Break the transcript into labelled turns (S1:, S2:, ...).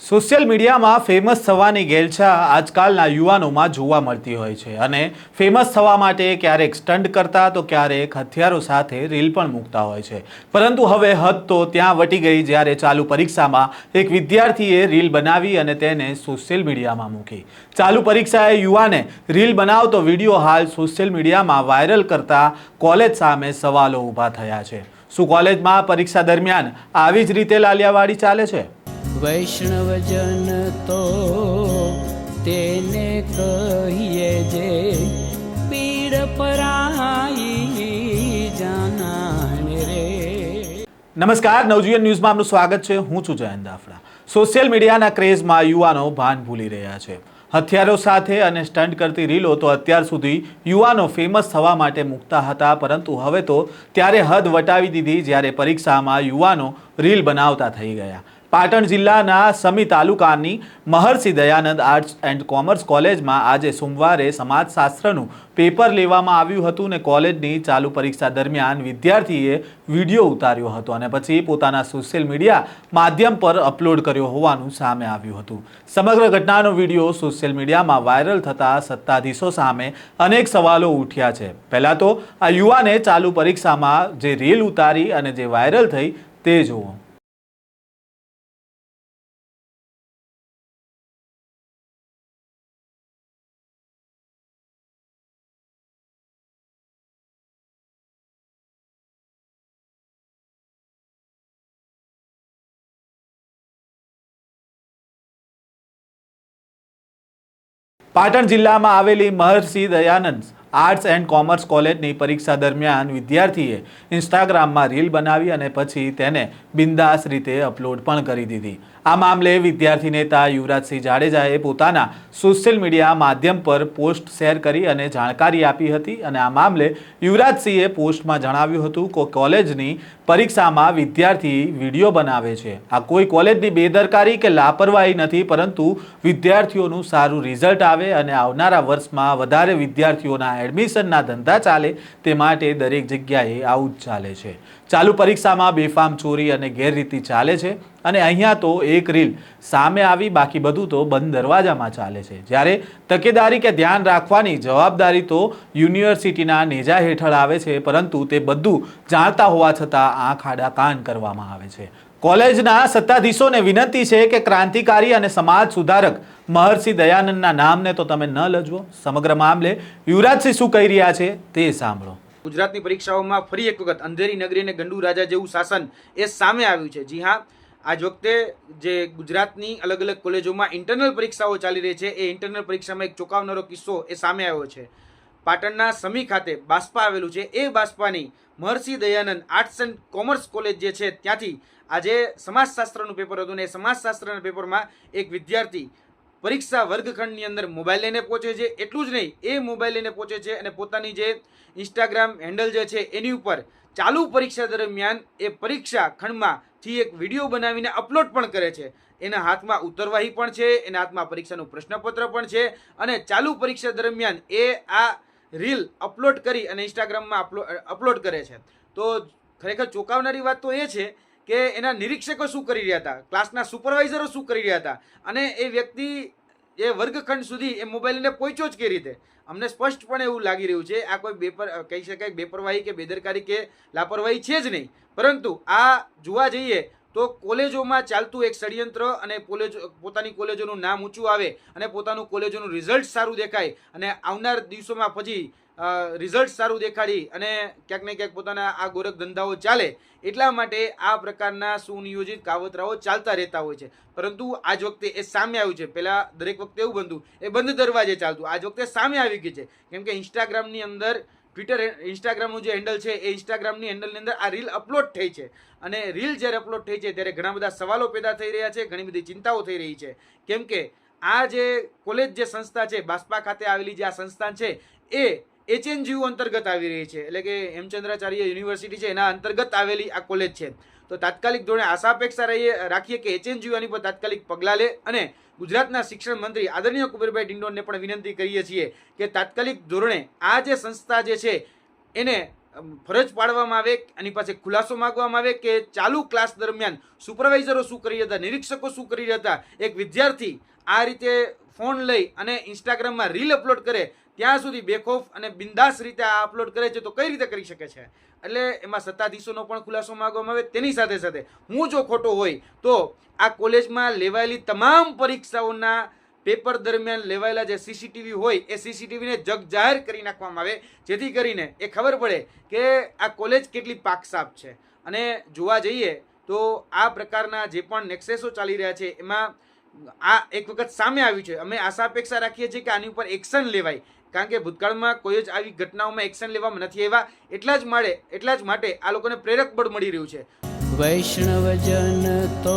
S1: Social મીડિયામાં famous થવાની ગેલછા આજકાલના યુવાનોમાં જોવા મળતી હોય છે અને ફેમસ થવા માટે ક્યારેક સ્ટન્ટ કરતા તો ક્યારેક હથિયારો સાથે રીલ પણ મૂકતા હોય છે. પરંતુ હવે હદ તો ત્યાં વટી ગઈ જ્યારે ચાલુ પરીક્ષામાં એક વિદ્યાર્થીએ રીલ બનાવી અને તેને સોશિયલ મીડિયામાં મૂકી. ચાલુ પરીક્ષાએ યુવાને રીલ બનાવતો વીડિયો હાલ સોશિયલ મીડિયામાં વાયરલ કરતા કોલેજ સામે સવાલો ઊભા થયા છે. શું કોલેજમાં પરીક્ષા દરમિયાન આવી જ રીતે લાલિયાવાડી ચાલે છે?
S2: વૈષ્ણવજન તો તેને કહીએ જે પીડ પરાઈ જાનાને રે.
S1: નમસ્કાર, નવજીવન ન્યૂઝમાં આપનું સ્વાગત છે. હું છું જયંત દાફડા. સોશિયલ મીડિયાના ક્રેઝમાં યુવાનો ભાન ભૂલી રહ્યા છે. હથિયારો સાથે અને સ્ટન્ટ કરતી રીલો તો અત્યાર સુધી યુવાનો ફેમસ થવા માટે મૂકતા હતા, પરંતુ હવે તો ત્યારે હદ વટાવી દીધી જ્યારે પરીક્ષામાં યુવાનો રીલ બનાવતા થઈ ગયા. પાટણ જિલ્લાના સમી તાલુકાની Maharshi Dayanand arts and commerce કોલેજમાં આજે સોમવારે સમાજશાસ્ત્રનું પેપર લેવામાં આવ્યું હતું ને કોલેજની ચાલુ પરીક્ષા દરમિયાન વિદ્યાર્થીએ વીડિયો ઉતાર્યો હતો અને પછી પોતાના સોશિયલ મીડિયા માધ્યમ પર અપલોડ કર્યો હોવાનું સામે આવ્યું હતું. સમગ્ર ઘટનાનો વીડિયો સોશિયલ મીડિયામાં વાયરલ થતાં સત્તાધીશો સામે અનેક સવાલો ઉઠ્યા છે. પહેલાં તો આ યુવાને ચાલુ પરીક્ષામાં જે રીલ ઉતારી અને જે વાયરલ થઈ તે જુઓ. પાટણ જિલ્લામાં આવેલી Maharshi Dayanand arts and commerce કોલેજની પરીક્ષા દરમિયાન વિદ્યાર્થીએ ઇન્સ્ટાગ્રામમાં રીલ બનાવી અને પછી તેને બિંદાસ રીતે અપલોડ પણ કરી દીધી. આ મામલે વિદ્યાર્થી નેતા યુવરાજસિંહ જાડેજાએ પોતાના સોશિયલ મીડિયા માધ્યમ પર પોસ્ટ શેર કરી અને જાણકારી આપી હતી અને આ મામલે યુવરાજસિંહે પોસ્ટમાં જણાવ્યું હતું કે કોલેજની પરીક્ષામાં વિદ્યાર્થી વીડિયો બનાવે છે. આ કોઈ કોલેજની બેદરકારી કે લાપરવાહી નથી, પરંતુ વિદ્યાર્થીઓનું સારું રિઝલ્ટ આવે અને આવનારા વર્ષમાં વધારે વિદ્યાર્થીઓના એડમિશનના ધંધા ચાલે તે માટે દરેક જગ્યાએ આવું જ ચાલે છે. ચાલુ પરીક્ષામાં બેફામ ચોરી અને ગેરરીતિ ચાલે છે અને અહીંયા તો એક રીલ સામે આવી, બાકી બધું તો બંધ દરવાજામાં ચાલે છે. જ્યારે તકેદારી કે ધ્યાન રાખવાની જવાબદારી તો યુનિવર્સિટીના નેજા હેઠળ આવે છે, પરંતુ તે બધું જાણતા હોવા છતાં આંખ આડા કાન કરવામાં આવે છે. કોલેજના સત્તાધીશોને વિનંતી છે કે ક્રાંતિકારી અને સમાજ સુધારક મહર્ષિ દયાનંદના નામને તો તમે ન લજવો. સમગ્ર મામલે યુવરાજસિંહ શું કહી રહ્યા છે તે સાંભળો.
S3: ગુજરાતની પરીક્ષાઓમાં ફરી એક વખત અંધેરી નગરી અને ગંડુ રાજા જેવું શાસન એ સામે આવ્યું છે. જી હા, આજ વખતે જે ગુજરાતની અલગ અલગ કોલેજોમાં ઇન્ટરનલ પરીક્ષાઓ ચાલી રહી છે, એ ઇન્ટરનલ પરીક્ષામાં એક ચોંકાવનારો કિસ્સો એ સામે આવ્યો છે. પાટણના સમી ખાતે બાસ્પા આવેલું છે. એ બાસ્પાની Maharshi Dayanand arts and commerce college જે છે, ત્યાંથી આજે સમાજશાસ્ત્રનું પેપર હતું ને એ સમાજશાસ્ત્રના પેપરમાં એક વિદ્યાર્થી પરીક્ષા વર્ગખંડની અંદર મોબાઈલ લઈને પહોંચે છે. એટલું જ નહીં, એ મોબાઈલ લઈને પહોંચે છે અને પોતાની જે ઇન્સ્ટાગ્રામ હેન્ડલ જે છે, એની ઉપર ચાલુ પરીક્ષા દરમિયાન એ પરીક્ષા ખંડમાંથી એક વીડિયો બનાવીને અપલોડ પણ કરે છે. એના હાથમાં ઉત્તરવાહી પણ છે, એના હાથમાં પરીક્ષાનું પ્રશ્નપત્ર પણ છે અને ચાલુ પરીક્ષા દરમિયાન એ આ રીલ અપલોડ કરી અને ઇન્સ્ટાગ્રામમાં અપલોડ કરે છે. તો ખરેખર ચોંકાવનારી વાત તો એ છે કે એના નિરીક્ષકો શું કરી રહ્યા હતા? ક્લાસના સુપરવાઇઝરો શું કરી રહ્યા હતા? અને એ વ્યક્તિ, એ વર્ગખંડ સુધી એ મોબાઈલને પહોંચ્યો જ કે રીતે? અમને સ્પષ્ટપણે એવું લાગી રહ્યું છે, આ કોઈ બેપર કહી શકાય બેપરવાહી કે બેદરકારી કે લાપરવાહી છે જ નહીં. પરંતુ આ જોવા જઈએ તો કોલેજોમાં ચાલતું એક ષડયંત્ર અને કોલેજ, પોતાની કોલેજોનું નામ ઊંચું આવે અને પોતાનું કોલેજોનું રિઝલ્ટ સારું દેખાય અને આવનાર દિવસોમાં પછી રિઝલ્ટ સારું દેખાડી અને ક્યાંક ને ક્યાંક પોતાના આ ગોરખ ધંધાઓ ચાલે એટલા માટે આ પ્રકારના સુનિયોજિત કાવતરાઓ ચાલતા રહેતા હોય છે. પરંતુ આજ વખતે એ સામે આવ્યું છે. પહેલાં દરેક વખતે એવું બનતું, એ બંધ દરવાજે ચાલતું. આજ વખતે સામે આવી ગઈ છે. કેમ કે ઇન્સ્ટાગ્રામની અંદર ટ્વિટર ઇન્સ્ટાગ્રામનું જે હેન્ડલ છે, એ ઇન્સ્ટાગ્રામની હેન્ડલની અંદર આ રીલ અપલોડ થઈ છે. અને રીલ જ્યારે અપલોડ થઈ છે, ત્યારે ઘણા બધા સવાલો પેદા થઈ રહ્યા છે, ઘણી બધી ચિંતાઓ થઈ રહી છે. કેમ કે આ જે કોલેજ જે સંસ્થા છે, બાસ્પા ખાતે આવેલી જે આ સંસ્થા છે, એ એચએનજીયુ અંતર્ગત આવી રહી છે. એટલે કે હેમચંદ્રાચાર્ય યુનિવર્સિટી છે, એના અંતર્ગત આવેલી આ કોલેજ છે. તો તાત્કાલિક ધોરણે આશા અપેક્ષા રહીએ, રાખીએ કે એચએનજીયુ આની પર તાત્કાલિક પગલાં લે અને ગુજરાતના શિક્ષણ મંત્રી આદરણીય કુબેરભાઈ ડિંડોનને પણ વિનંતી કરીએ છીએ કે તાત્કાલિક ધોરણે આ જે સંસ્થા જે છે, એને ફરજ પાડવામાં આવે એની પાસે ખુલાસો માગવામાં આવે કે ચાલુ ક્લાસ દરમિયાન સુપરવાઇઝરો શું કરી રહ્યા હતા, નિરીક્ષકો શું કરી રહ્યા હતા, એક વિદ્યાર્થી આ રીતે ફોન લઈ અને ઇન્સ્ટાગ્રામમાં રીલ અપલોડ કરે, ત્યાં સુધી બેખોફ અને બિંદાસ રીતે આ અપલોડ કરે છે, તો કઈ રીતે કરી શકે છે? એટલે એમાં સત્તાધીશોનો પણ ખુલાસો માગવામાં આવે, તેની સાથે સાથે હું જો ખોટો હોય, તો આ કોલેજમાં લેવાયેલી તમામ પરીક્ષાઓના પેપર દરમિયાન લેવાયેલા જે સીસીટીવી હોય એ સીસીટીવીને જગ જાહેર કરી નાખવામાં આવે, જેથી કરીને એ ખબર પડે કે આ કોલેજ કેટલી પાકસાપ છે. અને જોવા જઈએ તો આ પ્રકારના જે પણ નેક્સેસો ચાલી રહ્યા છે, એમાં આ એક વખત સામે આવ્યું છે. અમે આશા અપેક્ષા રાખીએ છીએ કે આની ઉપર એક્શન લેવાય. કારણ કે ભૂતકાળમાં કોઈ જ આવી ઘટનાઓમાં એક્શન લેવામાં નથી આવ્યા. એટલા જ માટે એટલા જ માટે આ લોકોને પ્રેરક બળ મળી રહ્યું છે.
S2: વૈષ્ણવજન તો